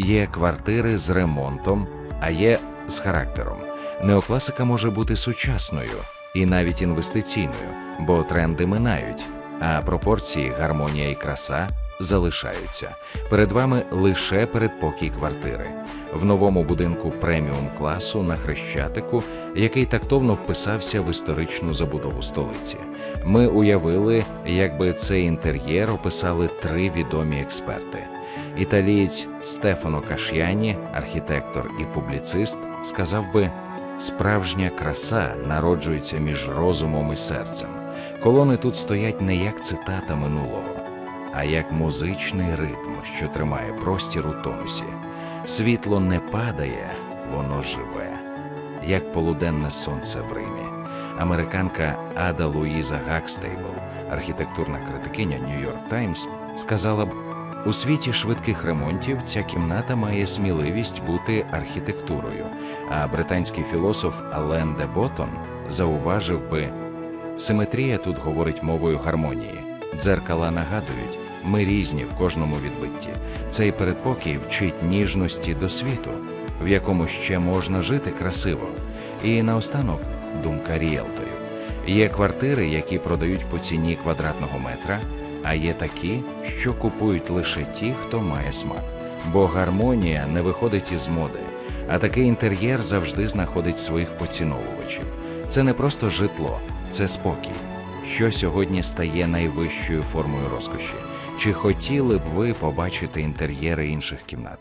Є квартири з ремонтом, а є з характером. Неокласика може бути сучасною і навіть інвестиційною, бо тренди минають, а пропорції, гармонія і краса залишаються. Перед вами лише передпокій квартири. В новому будинку преміум класу на Хрещатику, який тактовно вписався в історичну забудову столиці. Ми уявили, якби цей інтер'єр описали три відомі експерти. Італієць Стефано Каш'яні, архітектор і публіцист, сказав би: справжня краса народжується між розумом і серцем. Колони тут стоять не як цитата минулого, а як музичний ритм, що тримає простір у тонусі. Світло не падає, воно живе, як полуденне сонце в Римі. Американка Ада Луїза Гакстейбл, архітектурна критикиня Нью-Йорк Таймс, сказала б: у світі швидких ремонтів ця кімната має сміливість бути архітектурою. А британський філософ Ален де Ботон зауважив би: симетрія тут говорить мовою гармонії. Дзеркала нагадують, ми різні в кожному відбитті. Цей передпокій вчить ніжності до світу, в якому ще можна жити красиво. І наостанок думка ріелторів. Є квартири, які продають по ціні квадратного метра, а є такі, що купують лише ті, хто має смак. Бо гармонія не виходить із моди, а такий інтер'єр завжди знаходить своїх поціновувачів. Це не просто житло, це спокій. Що сьогодні стає найвищою формою розкоші? Чи хотіли б ви побачити інтер'єри інших кімнат?